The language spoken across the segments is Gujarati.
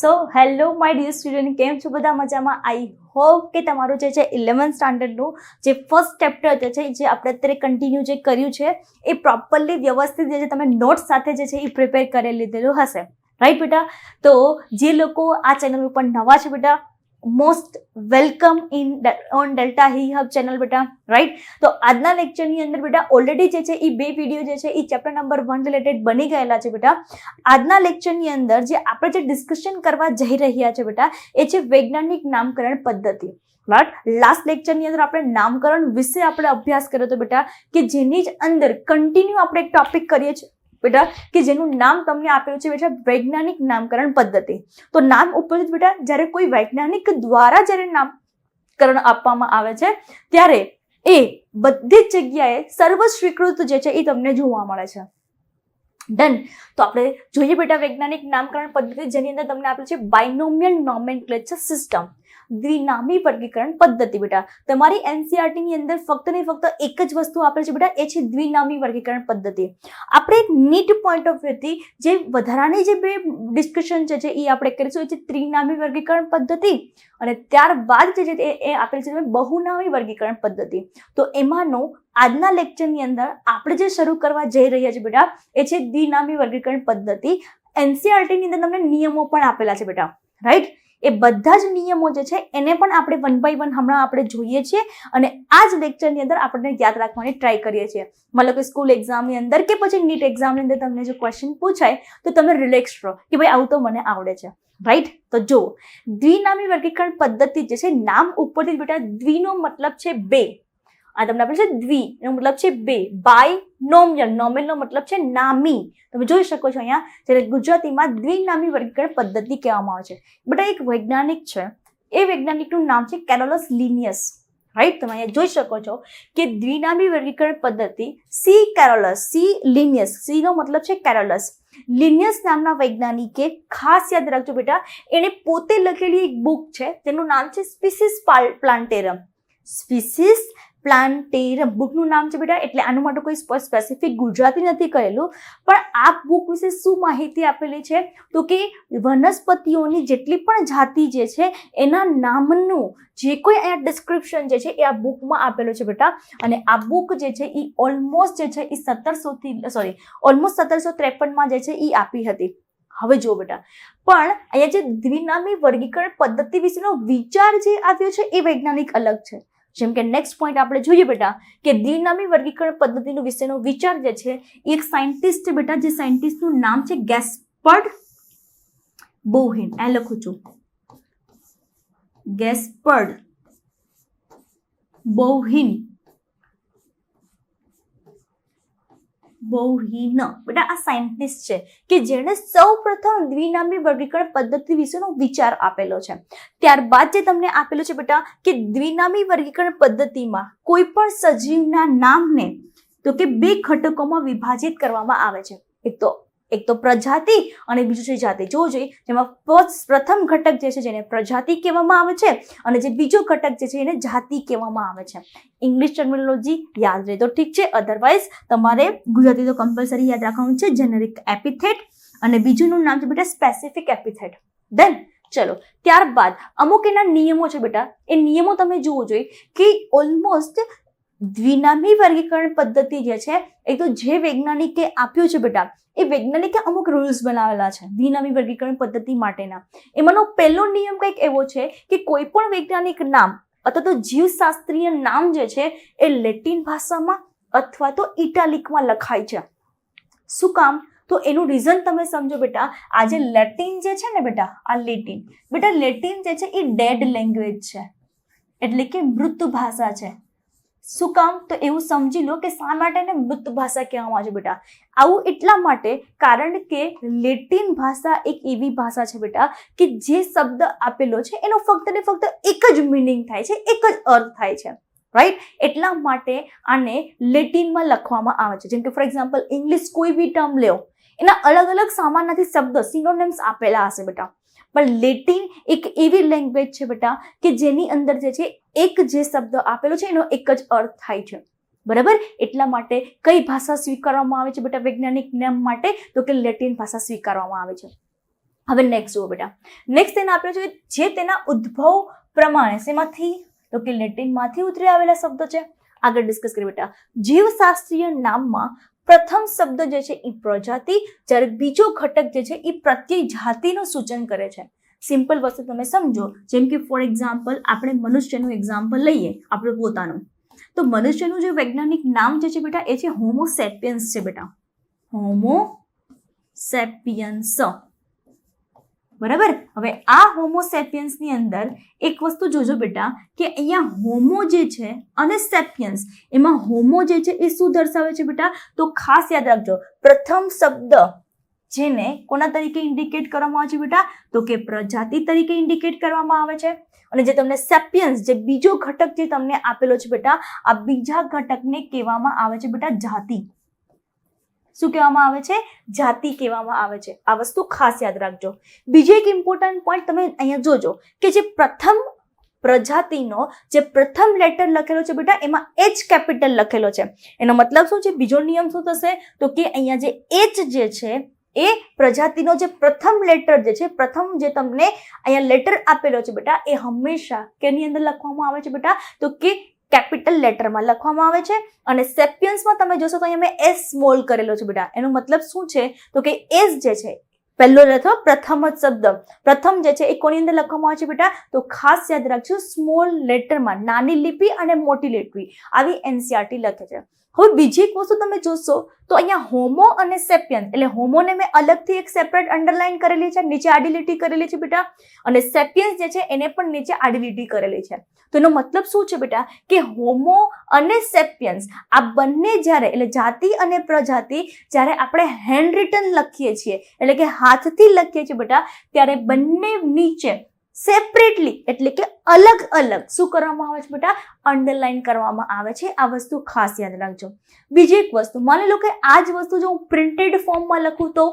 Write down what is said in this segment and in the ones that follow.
So hello my dear student કેમ છો બધા મજામાં? આઈ હોપ કે તમારું જે છે ઇલેવન્થ સ્ટાન્ડર્ડનું જે ફર્સ્ટ ચેપ્ટર છે, જે આપણે અત્યારે કન્ટિન્યુ જે કર્યું છે, એ પ્રોપરલી વ્યવસ્થિત જે છે, તમે નોટ્સ સાથે જે છે, એ પ્રિપેર કરી લીધેલું હશે. રાઈટ બેટા? તો જે લોકો આ ચેનલ ઉપર નવા છે, બેટા most welcome in on Delta he hub channel બેટા રાઈટ તો આજના લેક્ચરની અંદર બેટા ઓલરેડી જે છે એ બે વીડિયો જે છે એ ચેપ્ટર નંબર વન રિલેટેડ બની ગયેલા છે બેટા આજના લેક્ચરની અંદર જે આપણે જે ડિસ્કશન કરવા જઈ રહ્યા છે બેટા એ છે વૈજ્ઞાનિક નામકરણ પદ્ધતિ. બટ લાસ્ટ લેક્ચરની અંદર આપણે નામકરણ વિશે આપણે અભ્યાસ કર્યો હતો બેટા કે જેની જ અંદર કન્ટિન્યુ આપણે એક ટોપિક કરીએ છીએ. બેટા, કે જેનું નામ તમને આપેલું છે બેટા વૈજ્ઞાનિક નામકરણ પદ્ધતિ. તો નામ ઉપરથી બેટા, જ્યારે કોઈ વૈજ્ઞાનિક દ્વારા જ્યારે નામકરણ આપવામાં આવે છે, ત્યારે એ બધી જ જગ્યાએ સર્વ સ્વીકૃત જે છે એ તમને જોવા મળે છે. ડન તો આપણે જોઈએ બેટા વૈજ્ઞાનિક નામકરણ પદ્ધતિ, જેની અંદર તમને આપેલું છે બાયનોમિયલ નોમેનક્લેચર સિસ્ટમ દ્વિનામી વર્ગીકરણ પદ્ધતિ, બેટા. તમારી એનસીઆરટીની અંદર ફક્ત ને ફક્ત એક જ વસ્તુ આપેલ છે, બેટા. એ છે દ્વિનામી વર્ગીકરણ પદ્ધતિ. આપણે એક નીટ પોઈન્ટ ઓફ વ્યૂથી જે વધારાની જે બે ડિસ્કશન છે એ આપણે કરીશું, એ છે ત્રિનામી વર્ગીકરણ પદ્ધતિ. અને ત્યારબાદ જે છે એ આપેલ છે બહુનામી વર્ગીકરણ પદ્ધતિ. તો એમાંનો આજના લેક્ચરની અંદર આપણે જે શરૂ કરવા જઈ રહ્યા છીએ બેટા, એ છે દ્વિનામી વર્ગીકરણ પદ્ધતિ. એનસીઆરટીની અંદર તમને નિયમો પણ આપેલા છે, બેટા. રાઈટ એ બધા જ નિયમો જે છે, એને પણ આપણે વન બાય વન હમણાં આપણે જોઈએ છીએ અને આ જ લેક્ચરની અંદર આપણે યાદ રાખવાની ટ્રાય કરીએ છીએ. મતલબ કે સ્કૂલ એક્ઝામની અંદર કે પછી નીટ એક્ઝામની અંદર તમને જો ક્વેશ્ચન પૂછાય, તો તમે રિલેક્સ રહો કે ભાઈ આવું તો મને આવડે છે. રાઈટ તો જો દ્વિનામી વર્ગીકરણ પદ્ધતિ જે છે, નામ ઉપરથી બેટા દ્વિનો મતલબ છે બે. આ તમને આપણે છે દ્વિ. એનો મતલબ છે બે. બાય નોમિયલ નોમિયલનો મતલબ છે નામી. તમે જોઈ શકો છો અહીંયા, જ્યારે ગુજરાતીમાં દ્વિનામી વર્ગીકરણ પદ્ધતિ કહેવામાં આવે છે. બટ એક વૈજ્ઞાનિક છે. એ વૈજ્ઞાનિકનું નામ છે કેરોલસ લિનિયસ. રાઈટ તમે અહીંયા જોઈ શકો છો કે દ્વિનામી વર્ગીકરણ પદ્ધતિ C Carolus, C Linnaeus. C નો મતલબ છે કેરોલસ. લિનિયસ નામના વૈજ્ઞાનિકે ખાસ યાદ રાખજો બેટા, એણે પોતે લખેલી એક બુક છે. તેનું નામ છે સ્પીસીસ પ્લાન્ટેરમ. સ્પીસીસ પ્લાન્ટેરમ બુકનું નામ છે બેટા, એટલે આનું માટે કોઈ સ્પેસિફિક ગુજરાતી નથી કરેલું. પણ આ બુક વિશે શું માહિતી આપેલી છે? તો કે વનસ્પતિઓની જેટલી પણ જાતિ જે છે, એના નામનું જે કોઈ અહીંયા ડિસ્ક્રિપ્શન જે છે એ આ બુકમાં આપેલું છે બેટા. અને આ બુક જે છે એ ઓલમોસ્ટ જે છે એ સત્તરસોથી સોરી ઓલમોસ્ટ સત્તરસો ત્રેપનમાં જે છે એ આપી હતી. હવે જો બેટા. પણ અહીંયા જે દ્વિનામી વર્ગીકરણ પદ્ધતિ વિશેનો વિચાર જે આવ્યો છે એ વૈજ્ઞાનિક અલગ છે. જેમ કે નેક્સ્ટ પોઈન્ટ આપણે જોઈએ બેટા કે દ્વિનામી વર્ગીકરણ પદ્ધતિનો વિશેનો વિચાર જે છે એક સાયન્ટિસ્ટ છે બેટા, જે સાયન્ટિસ્ટનું નામ છે ગેસ્પર્ડ બોહિન. એ લખું છું. ગેસ્પર્ડ બોહિન. બોહિન બેટા આ સાયન્ટિસ્ટ છે કે જેણે સૌ પ્રથમ દ્વિનામી વર્ગીકરણ પદ્ધતિ વિશેનો વિચાર આપેલો છે. ત્યારબાદ જે તમને આપેલો છે બેટા કે દ્વિનામી વર્ગીકરણ પદ્ધતિમાં કોઈ પણ સજીવના નામને તો કે બે ઘટકોમાં વિભાજિત કરવામાં આવે છે. એક તો એક તો પ્રજાતિ અને બીજું છે જાતિ. જોવું જોઈએ, જેમાં પ્રથમ ઘટક જે છે જેને પ્રજાતિ કહેવામાં આવે છે અને જે બીજો ઘટક જે છે એને જાતિ કહેવામાં આવે છે. ઇંગ્લિશ ટર્મિનોલોજી યાદ રહે તો ઠીક છે? અધરવાઇઝ તમારે ગુજરાતી તો કમ્પલસરી યાદ રાખવાનું છે જેનરિક એપિથેટ અને બીજુંનું નામ છે બેટા સ્પેસિફિક એપિથેટ દેન ચલો, ત્યારબાદ અમુક એના નિયમો છે બેટા. એ નિયમો તમે જોવો જોઈએ કે ઓલમોસ્ટ દ્વિનામી વર્ગીકરણ પદ્ધતિ જે છે, એ તો જે વૈજ્ઞાનિકે આપ્યું છે બેટા, એ વૈજ્ઞાનિકે અમુક રૂલ્સ બનાવેલા છે, દ્વિનામી વર્ગીકરણ પદ્ધતિ માટેના. એમાંનો પહેલો નિયમ કંઈક એવો છે કે કોઈ પણ વૈજ્ઞાનિક નામ અથવા તો જીવશાસ્ત્રીય નામ જે છે, એ લેટિન ભાષામાં અથવા તો ઇટાલિકમાં લખાય છે. શું કામ? તો એનું રીઝન તમે સમજો બેટા, આ જે લેટિન જે છે ને બેટા, આ લેટિન, બેટા લેટિન જે છે એ ડેડ લેંગ્વેજ છે, એટલે કે મૃત ભાષા છે. શું કામ? તો એવું સમજી લો કે શા માટે એને મૃત ભાષા કહેવામાં છે બેટા? આવું એટલા માટે કારણ કે લેટિન ભાષા એક એવી ભાષા છે બેટા કે જે શબ્દ આપેલો છે એનો ફક્ત ને ફક્ત એક જ મિનિંગ થાય છે, એક જ અર્થ થાય છે. રાઈટ એટલા માટે આને લેટિનમાં લખવામાં આવે છે. જેમ કે ફોર એક્ઝામ્પલ ઇંગ્લિશ કોઈ બી ટર્મ લ્યો, એના અલગ અલગ સામાન્યથી શબ્દ સિનોનેમ્સ આપેલા હશે બેટા. પણ લેટિન એક એવી લેંગ્વેજ છે બેટા કે જેની અંદર જે છે એક જે શબ્દ આપેલો છે એનો એક જ અર્થ થાય છે. બરાબર? એટલા માટે કઈ ભાષા સ્વીકારવામાં આવે છે બેટા વૈજ્ઞાનિક નામ માટે? તો કે લેટિન ભાષા સ્વીકારવામાં આવે છે. હવે નેક્સ્ટ જુઓ બેટા. નેક્સ્ટ તેને આપ્યો છે જે તેના ઉદ્ભવ પ્રમાણે શેમાંથી? તો કે લેટિનમાંથી ઉતરી આવેલા શબ્દો છે. આગળ ડિસ્કસ કરીએ બેટા. જીવશાસ્ત્રીય નામમાં પ્રથમ શબ્દ જે છે એ પ્રજાતિ, જ્યારે બીજો ઘટક જે છે એ પ્રત્યય જાતિનું સૂચન કરે છે. સિમ્પલ વસ્તુ તમે સમજો, જેમ કે ફોર એક્ઝામ્પલ આપણે મનુષ્યનું એક્ઝામ્પલ લઈએ, આપણું પોતાનું. તો મનુષ્યનું જે વૈજ્ઞાનિક નામ જે છે બેટા, એ છે હોમોસેપિયન્સ છે બેટા. હોમો સેપિયન્સ બરાબર? હવે આ હોમોસેપિયન્સની અંદર એક વસ્તુ જોજો બેટા, કે અહીંયા હોમો જે છે અને સેપિયન્સ એમાં હોમો જે છે એ શું દર્શાવે છે બેટા? તો ખાસ યાદ રાખજો, પ્રથમ શબ્દ જેને કોના તરીકે ઇન્ડિકેટ કરવામાં આવે છે બેટા? તો કે પ્રજાતિ તરીકે ઇન્ડિકેટ કરવામાં આવે છે. અને જે તમને સેપિયન્સ જે બીજો ઘટક જે તમને આપેલો છે બેટા, આ બીજા ઘટકને કહેવામાં આવે છે બેટા જાતિ. શું કહેવામાં આવે છે? જાતિ કહેવામાં આવે છે. આ વસ્તુ ખાસ યાદ રાખજો. બીજો એક ઇમ્પોર્ટન્ટ પોઈન્ટ તમે અહીંયા જોજો કે જે પ્રથમ પ્રજાતિનો જે પ્રથમ લેટર લખેલો છે બેટા, એમાં એચ કેપિટલ લખેલો છે. એનો મતલબ શું છે? બીજો નિયમ શું થશે? તો કે અહીંયા જે એચ જે છે, એ પ્રજાતિનો જે પ્રથમ લેટર જે છે, પ્રથમ જે તમને અહીંયા લેટર આપેલો છે બેટા, એ હંમેશા કેની અંદર લખવામાં આવે છે બેટા? તો કે કેપિટલ લેટરમાં લખવામાં આવે છે અને સેપિયન્સમાં તમે જોશો તો અહીંયા મેં એસ સ્મોલ કરેલો છે બેટા. એનો મતલબ શું છે? તો કે એસ જે છે પહેલો અથવા પ્રથમ જ શબ્દ. પ્રથમ જે છે એ કોની અંદર લખવામાં આવે છે બેટા? તો ખાસ યાદ રાખજો, સ્મોલ લેટરમાં નાની લિપિ અને મોટી લિપિ. આવી એનસીઆરટી લખે છે. હવે બીજી એક વસ્તુ તમે જોશો, તો અહીંયા હોમો અને સેપિયન, એટલે હોમોને મેં અલગથી એક સેપરેટ અંડરલાઇન કરેલી છે, નીચે આડી લીટી કરેલી છે બેટા. અને સેપિયન્સ જે છે એને પણ નીચે આડી લીટી કરેલી છે. તો એનો મતલબ શું છે બેટા? કે હોમો અને સેપિયન્સ આ બંને જ્યારે, એટલે જાતિ અને પ્રજાતિ, જ્યારે આપણે હેન્ડ રિટન લખીએ છીએ, એટલે કે હાથથી લખીએ છીએ બેટા, ત્યારે બંને નીચે સેપરેટલી એટલે કે અલગ અલગ શું કરવામાં આવે છે બેટા? અંડરલાઇન કરવામાં આવે છે. આ વસ્તુ ખાસ યાદ રાખજો. બીજી એક વસ્તુ, માની લો કે આ જ વસ્તુ જો હું પ્રિન્ટેડ ફોર્મમાં લખું તો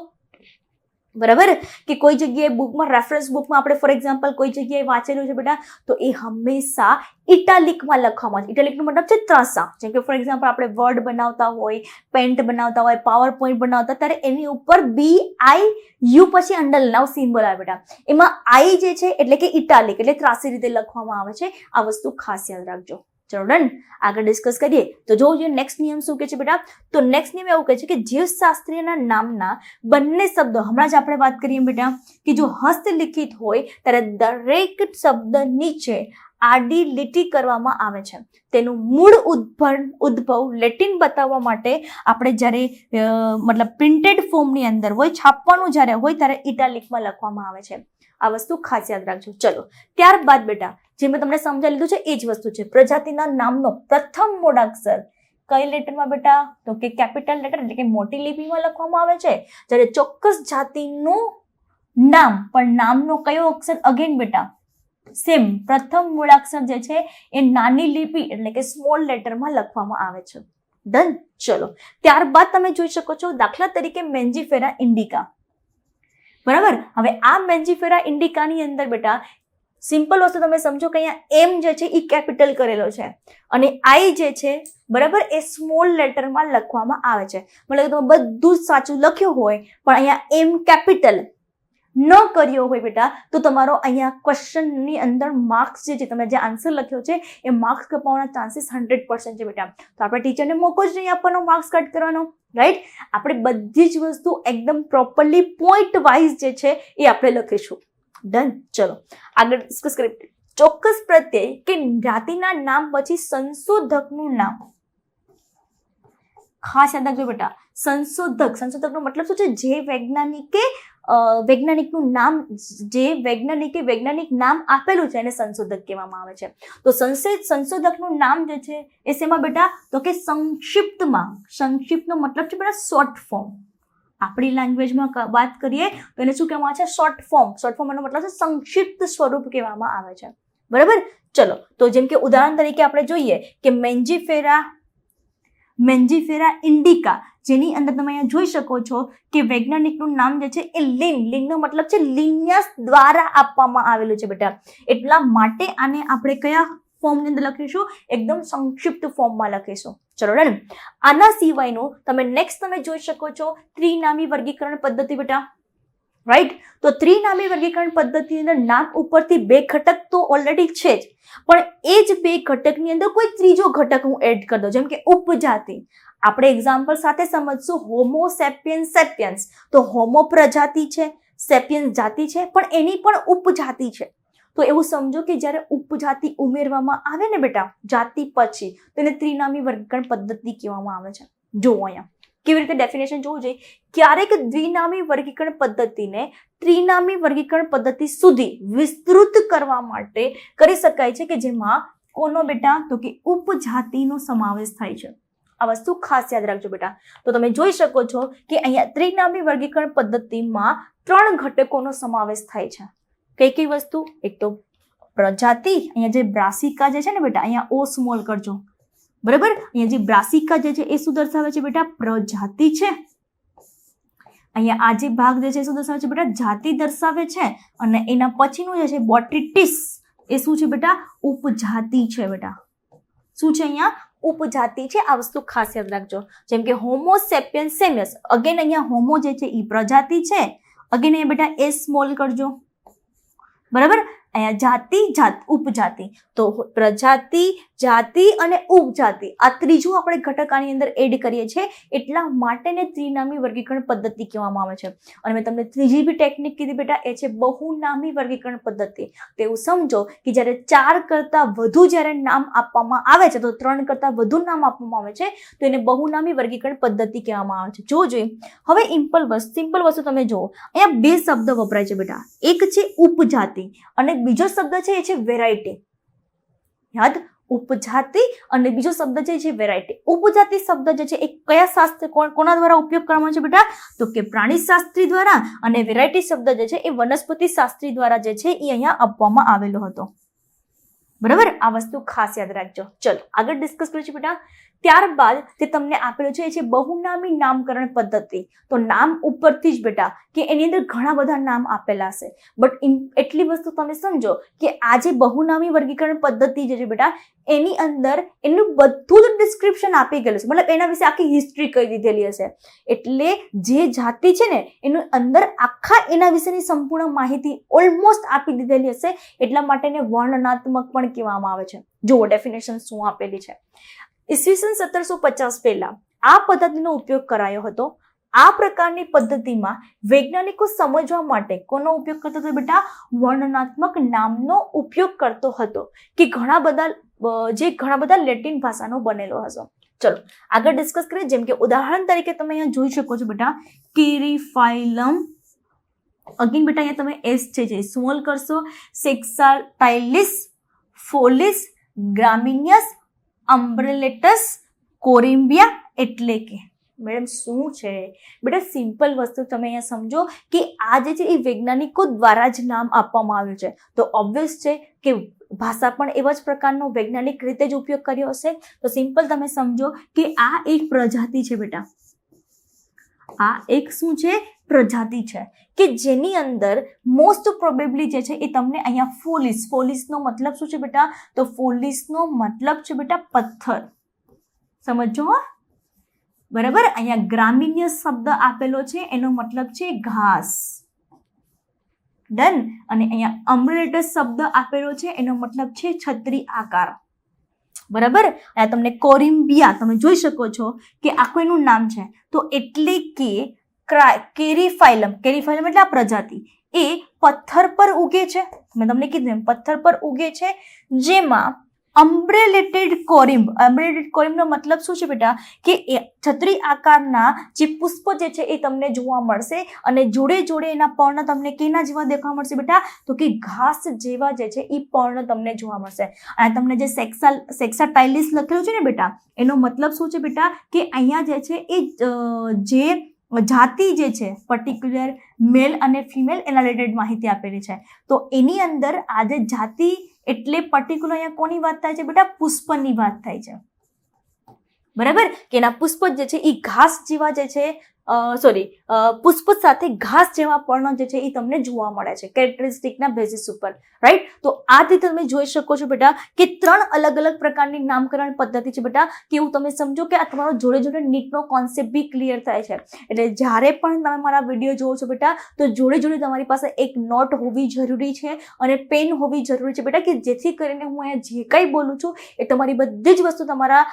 બરાબર? કે કોઈ જગ્યાએ બુકમાં રેફરન્સ બુકમાં આપણે ફોર એક્ઝામ્પલ કોઈ જગ્યાએ વાંચેલું છે બેટા, તો એ હંમેશા ઇટાલિકમાં લખવામાં આવે ઇટાલિકનો મતલબ છે ત્રાસા. જેમ કે ફોર એક્ઝામ્પલ આપણે વર્ડ બનાવતા હોય પેન્ટ બનાવતા હોય પાવર પોઈન્ટ બનાવતા ત્યારે એની ઉપર બી આઈ યુ પછી સિમ્બોલ સિમ્બલ આવે બેટા. એમાં આઈ જે છે, એટલે કે ઇટાલિક, એટલે ત્રાસી રીતે લખવામાં આવે છે. આ વસ્તુ ખાસ યાદ રાખજો. ચલો ડન આગળ ડિસ્કસ કરીએ. તો જો નેક્સ્ટ નિયમ શું કહે છે બેટા? તો નેક્સ્ટ નિયમ એવું કહે છે કે જીવશાસ્ત્રીના નામના બંને શબ્દો, હમણાં જ આપણે વાત કરીએ બેટા, કે જો હસ્તલિખિત હોય, ત્યારે દરેક શબ્દ નીચે આડી લીટી કરવામાં આવે છે. તેનું મૂળ ઉદ્ભવ ઉદ્ભવ લેટિન બતાવવા માટે આપણે જ્યારે મતલબ પ્રિન્ટેડ ફોર્મની અંદર હોય, છાપવાનું જ્યારે હોય, ત્યારે ઇટાલિકમાં લખવામાં આવે છે. આ વસ્તુ ખાસ યાદ રાખજો. ચલો, ત્યારબાદ બેટા જે મેં તમને સમજાવી લીધું છે, એ જ વસ્તુ છે. પ્રજાતિના નામનો પ્રથમ મૂળાક્ષર કઈ લેટરમાં બેટા? તો કે કેપિટલ લેટર એટલે કે મોટી લિપિમાં લખવામાં આવે છે. જ્યારે ચોક્કસ જાતિનું નામ, પણ નામનો કયો અક્ષર? અગેન બેટા સેમ પ્રથમ મૂળાક્ષર જે છે, એ નાની લિપિ એટલે કે સ્મોલ લેટરમાં લખવામાં આવે છે. ડન ચલો. ત્યારબાદ તમે જોઈ શકો છો, દાખલા તરીકે મેન્જીફેરા ઇન્ડિકા. બરાબર? હવે આ મેન્જીફેરા ઇન્ડિકાની અંદર બેટા સિમ્પલ વસ્તુ તમે સમજો કે અહીંયા એમ જે છે એ કેપિટલ કરેલો છે. અને આઈ જે છે, બરાબર, એ સ્મોલ લેટરમાં લખવામાં આવે છે. મતલબ તમે બધું જ સાચું લખ્યું હોય, પણ અહીંયા એમ કેપિટલ ન કર્યો હોય બેટા, તો તમારો અહીંયા ક્વેશ્ચનની અંદર માર્ક્સ જે છે, તમે જે આન્સર લખ્યો છે, એ માર્ક્સ કપાવવાના ચાન્સીસ હંડ્રેડ પર્સન્ટ છે બેટા. તો આપણે ટીચરને મોકો જ નહીં આપવાનો માર્ક્સ કટ કરવાનો રાઈટ આપણે બધી જ વસ્તુ એકદમ પ્રોપરલી પોઈન્ટ વાઇઝ જે છે, એ આપણે લખીશું. ડન ચલો, આગળ સ્ક્રિપ્ટ ચોક્કસ પ્રત્યય કે જ્ઞાતિના નામ પછી સંશોધકનું નામ. ખાસ યાદ રાખજો બેટા, સંશોધક. સંશોધકનો મતલબ શું છે? જે વૈજ્ઞાનિકે વૈજ્ઞાનિકનું નામ, જે વૈજ્ઞાનિકે વૈજ્ઞાનિક નામ આપેલું છે એને સંશોધક કહેવામાં આવે છે. તો સંશોધ સંશોધકનું નામ જે છે, એ શેમાં બેટા? તો કે સંક્ષિપ્તમાં. સંક્ષિપ્તનો મતલબ છે બેટા શોર્ટ ફોર્મ આપણી લેંગ્વેજમાં વાત કરીએ, તો એને શું કહેવામાં આવે છે? શોર્ટ ફોર્મ શોર્ટ ફોર્મ એનો મતલબ છે સંક્ષિપ્ત સ્વરૂપ કહેવામાં આવે છે. બરાબર? ચલો, તો જેમ કે ઉદાહરણ તરીકે આપણે જોઈએ કે મેન્જીફેરા મેન્જીફેરા ઇન્ડિકા, જેની અંદર તમે અહીંયા જોઈ શકો છો કે વૈજ્ઞાનિકનું નામ જે છે એ લિન લિનનો મતલબ છે લિનિયસ દ્વારા આપવામાં આવેલું છે બેટા. એટલા માટે આને આપણે કયા ફોર્મની અંદર લખીશું. એકદમ સંક્ષિપ્ત ફોર્મમાં લખીશું. ચલો ડન આના સિવાયનું તમે નેક્સ્ટ તમે જોઈ શકો છો ત્રિનામી વર્ગીકરણ પદ્ધતિ બેટા. રાઈટ તો ત્રિનામી વર્ગીકરણ પદ્ધતિની અંદર નામ ઉપરથી બે ઘટક તો ઓલરેડી છે જ. પણ એ જ બે ઘટકની અંદર કોઈ ત્રીજો ઘટક હું એડ કરી દઉં. જેમ કે ઉપજાતિ. આપણે એક્ઝામ્પલ સાથે સમજશું. હોમો સેપિયન્સ સેપિયન્સ તો હોમો પ્રજાતિ છે સેપિયન્સ જાતિ છે, પણ એની પણ ઉપજાતિ છે. તો એવું સમજો કે જ્યારે ઉપજાતિ ઉમેરવામાં આવે ને બેટા, જાતિ પછી, તો એને ત્રિનામી વર્ગીકરણ પદ્ધતિ કહેવામાં આવે છે. જુઓ અહીંયા, કેવી રીતે ડેફિનેશન જોવું જોઈએ? ક્યારેક દ્વિનામી વર્ગીકરણ પદ્ધતિને ત્રિનામી વર્ગીકરણ પદ્ધતિ સુધી વિસ્તૃત કરવા માટે કરી શકાય છે કે જેમાં કોનો બેટા? તો કે ઉપજાતિનો સમાવેશ થાય છે. આ વસ્તુ ખાસ યાદ રાખજો બેટા. તો તમે જોઈ શકો છો કે અહીંયા ત્રિનામી વર્ગીકરણ પદ્ધતિમાં ત્રણ ઘટકોનો સમાવેશ થાય છે. કઈ કઈ વસ્તુ? એક તો પ્રજાતિ, અહીંયા જે બ્રાસિકા જે છે ને બેટા, અહીંયા ઓ સ્મોલ કરજો. બરાબર? અહીંયા જે બ્રાસિકા જે છે એ શું દર્શાવે છે બેટા? પ્રજાતિ છે. અહીંયા આ જે ભાગ જે છે શું દર્શાવે છે બેટા? જાતિ દર્શાવે છે. અને એના પછીનું જે છે બોટ્રિટિસ એ શું છે બેટા? ઉપજાતિ છે બેટા. શું છે અહીંયા? ઉપજાતિ છે. આ વસ્તુ ખાસ યાદ રાખજો. જેમ કે હોમો સેપિયન સેમિયસ અગેન અહીંયા હોમો જે છે એ પ્રજાતિ છે. અગેન અહીંયા બેટા એ સ્મોલ કરજો. બરાબર? અહીંયા જાતિ, જાત, ઉપજાતિ. તો પ્રજાતિ, જાતિ અને ઉપજાતિ. આ ત્રીજું આપણે ઘટક આની અંદર એડ કરીએ છીએ. એટલા માટેને ત્રિનામી વર્ગીકરણ પદ્ધતિ કહેવામાં આવે છે. અને મેં તમને ત્રીજી બી ટેકનિક કીધી બેટા, એ છે બહુનામી વર્ગીકરણ પદ્ધતિ. તો એવું સમજો કે જ્યારે ચાર કરતાં વધુ જ્યારે નામ આપવામાં આવે છે, તો ત્રણ કરતાં વધુ નામ આપવામાં આવે છે, તો એને બહુનામી વર્ગીકરણ પદ્ધતિ કહેવામાં આવે છે. જો જોઈએ, હવે ઇમ્પલ વસ્તુ સિમ્પલ વસ્તુ તમે જુઓ. અહીંયા બે શબ્દ વપરાય છે બેટા. એક છે ઉપજાતિ અને બીજો શબ્દ છે એ છે વેરાયટી યાદ? ઉપજાતિ અને બીજો શબ્દ એ છે વેરાયટી ઉપજાતિ શબ્દ જે છે એ કયા શાસ્ત્ર કોના દ્વારા ઉપયોગ કરવામાં છે બેટા? તો કે પ્રાણી શાસ્ત્રી દ્વારા અને વેરાયટી શબ્દ જે છે એ વનસ્પતિ શાસ્ત્રી દ્વારા જે છે એ અહીંયા આપવામાં આવેલો હતો. બરાબર? આ વસ્તુ ખાસ યાદ રાખજો. ચલો, આગળ ડિસ્કસ કરીશું બેટા. ત્યારબાદ તે તમને આપેલું છે, એ છે બહુનામી નામકરણ પદ્ધતિ. તો નામ ઉપરથી જ બેટા, કે એની અંદર ઘણા બધા નામ આપેલા હશે. બટ એટલી વસ્તુ તમે સમજો કે આ જે બહુનામી વર્ગીકરણ પદ્ધતિ જે છે બેટા, એની અંદર એનું બધું જ ડિસ્ક્રિપ્શન આપી ગયેલું છે. મતલબ એના વિશે આખી હિસ્ટ્રી કહી દીધેલી હશે. એટલે જે જાતિ છે ને, એનું અંદર આખા એના વિશેની સંપૂર્ણ માહિતી ઓલમોસ્ટ આપી દીધેલી હશે. એટલા માટે એને વર્ણનાત્મક પણ કહેવામાં આવે છે. જુઓ ડેફિનેશન શું આપેલી છે. ઈસવીસન સત્તરસો પચાસ પહેલા આ પદ્ધતિનો ઉપયોગ કરાયો હતો. આ પ્રકારની પદ્ધતિમાં વૈજ્ઞાનિકો સમજવા માટે કોનો ઉપયોગ કરતો હતો બેટા? વર્ણનાત્મક નામનો ઉપયોગ કરતો હતો કે ઘણા બધા જે ઘણા બધા લેટિન ભાષાનો બનેલો હશે ચલો, આગળ ડિસ્કસ કરીએ. જેમ કે ઉદાહરણ તરીકે તમે અહીંયા જોઈ શકો છો બેટા. કેરીફાઇલમ. અગેન બેટા, અહીંયા તમે એસ છે જે સ્મોલ કરશો. સેક્સાટાઇલિસ ફોલિસ ગ્રામિનિયસ અમ્બ્રેલેટસ કોરિમ્બિયા એટલે કે. મેડમ, શું છે? બેટા, સિમ્પલ વસ્તુ તમે અહીંયા સમજો કે આ જે છે એ વૈજ્ઞાનિકો દ્વારા જ નામ આપવામાં આવ્યું છે. તો ઓબ્વિયસ છે કે ભાષા પણ એવા જ પ્રકારનો વૈજ્ઞાનિક રીતે જ ઉપયોગ કર્યો હશે. તો સિમ્પલ તમે સમજો કે આ એક પ્રજાતિ છે બેટા. આ એક શું છે? પ્રજાતિ છે. કે જેની અંદર મોસ્ટ પ્રોબેબલી જે છે એ તમને અહીંયા ફોલિસ, ફોલિસનો મતલબ શું છે બેટા? તો ફોલિસનો મતલબ છે બેટા પથ્થર. સમજો બરાબર? અહીંયા ગ્રામીણ્ય શબ્દ આપેલો છે, એનો મતલબ છે ઘાસ. ડન? અને અહીંયા અમ્બ્રેલેટસ શબ્દ આપેલો છે, એનો મતલબ છે છત્રી આકાર. બરાબર? આ તમને કોરિમ્બિયા, તમે જોઈ શકો છો કે આખું એનું નામ છે. તો એટલે કે ક્રા- કેરીફાઇલમ કેરીફાઇલમ એટલે આ પ્રજાતિ. એ પથ્થર પર ઉગે છે. મેં તમને કીધું એમ, પથ્થર પર ઉગે છે, જેમાં અમ્બ્રેલેટેડ કોરિમ્બ અમ્બ્રેલેટેડ કોરિમ્બનો મતલબ શું છે બેટા? કે છત્રી આકારના જે પુષ્પ જે છે એ તમને જોવા મળશે અને જોડે જોડે એના પર્ણ તમને કેના જેવા દેખવા મળશે બેટા? તો કે ઘાસ જેવા જે છે એ પર્ણ તમને જોવા મળશે. અને તમને જે સેક્સા સેક્સાટાઇલિસ લખેલું છે ને બેટા? એનો મતલબ શું છે બેટા? કે અહીંયા જે છે એ જે જાતિ જે છે પર્ટિક્યુલર મેલ અને ફિમેલ એના રિલેટેડ માહિતી આપેલી છે. તો એની અંદર આજે જાતિ એટલે પર્ટિક્યુલર અહીંયા કોની વાત થાય છે બેટા? પુષ્પની વાત થાય છે. બરાબર? કે એના પુષ્પ જે છે એ ઘાસ જેવા જે છે સોરી પુષ્પ સાથે ઘાસ જેવા પર્ણ જે છે એ તમને જોવા મળે છે, કેરેક્ટરિસ્ટિકના બેઝિસ ઉપર રાઈટ તો આથી તમે જોઈ શકો છો બેટા કે ત્રણ અલગ અલગ પ્રકારની નામકરણ પદ્ધતિ છે બેટા, કે એવું તમે સમજો કે આ તમારો જોડે જોડે નીટનો કોન્સેપ્ટ બી ક્લિયર થાય છે. એટલે જ્યારે પણ તમે મારા વીડિયો જોવો છો બેટા, તો જોડે જોડે તમારી પાસે એક નોટ હોવી જરૂરી છે અને પેન હોવી જરૂરી છે બેટા, કે જેથી કરીને હું અહીંયા જે કંઈ બોલું છું એ તમારી બધી જ વસ્તુ તમારા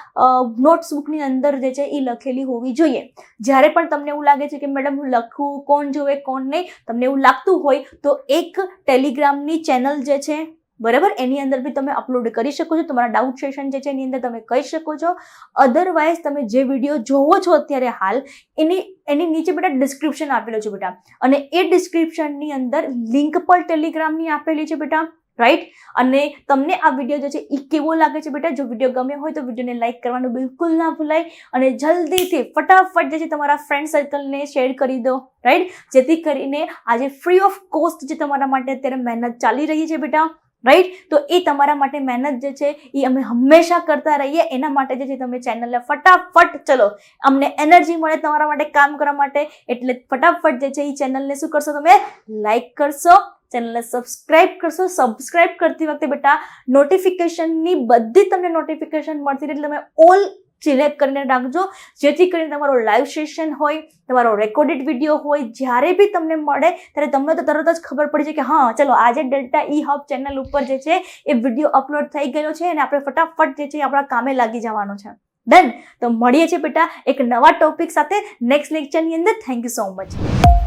નોટ્સબુકની અંદર જે છે એ લખેલી હોવી જોઈએ. જ્યારે પણ તમને એવું લાગે છે કે મેડમ હું લખું, કોણ જોવે, કોણ નહીં? તમને એવું લાગતું હોય તો એક ટેલિગ્રામની ચેનલ જે છે, બરાબર? એની અંદર બી તમે અપલોડ કરી શકો છો. તમારા ડાઉટ સેશન જે છે, એની અંદર તમે કહી શકો છો. અધરવાઇઝ તમે જે વીડિયો જોવો છો અત્યારે હાલ, એની એની નીચે બેટા ડિસ્ક્રિપ્શન આપેલો છે બેટા. અને એ ડિસ્ક્રિપ્શનની અંદર લિંક પણ ટેલિગ્રામની આપેલી છે બેટા. રાઈટ અને તમને આ વીડિયો જે છે એ કેવો લાગે છે બેટા? જો વીડિયો ગમ્યો હોય તો વિડીયોને લાઇક કરવાનું બિલકુલ ના ભૂલાય અને જલ્દીથી ફટાફટ જે છે તમારા ફ્રેન્ડ સર્કલને શેર કરી દો. રાઈટ જેથી કરીને આજે ફ્રી ઓફ કોસ્ટ જે તમારા માટે અત્યારે મહેનત ચાલી રહી છે બેટા. રાઈટ તો એ તમારા માટે મહેનત જે છે એ અમે હંમેશા કરતા રહીએ. એના માટે જે છે તમે ચેનલને ફટાફટ ચલો. અમને એનર્જી મળે તમારા માટે કામ કરવા માટે. એટલે ફટાફટ જે છે એ ચેનલને શું કરશો તમે? લાઈક કરશો. ચેનલને સબસ્ક્રાઇબ કરશો. સબસ્ક્રાઇબ કરતી વખતે બેટા નોટિફિકેશનની બધી તમને નોટિફિકેશન મળતી એટલે તમે ઓલ સિલેક્ટ કરીને રાખજો. જેથી કરીને તમારો લાઈવ સેશન હોય, તમારો રેકોર્ડેડ વીડિયો હોય, જ્યારે બી તમને મળે, ત્યારે તમને તો તરત જ ખબર પડી જાય કે હા, ચલો આજે ડેલ્ટા ઈ હબ ચેનલ ઉપર જે છે, એ વીડિયો અપલોડ થઈ ગયો છે અને આપણે ફટાફટ જે છે આપણા કામે લાગી જવાનું છે. ડન તો મળીએ છીએ બેટા એક નવા ટોપિક સાથે નેક્સ્ટ લેક્ચરની અંદર. Thank you so much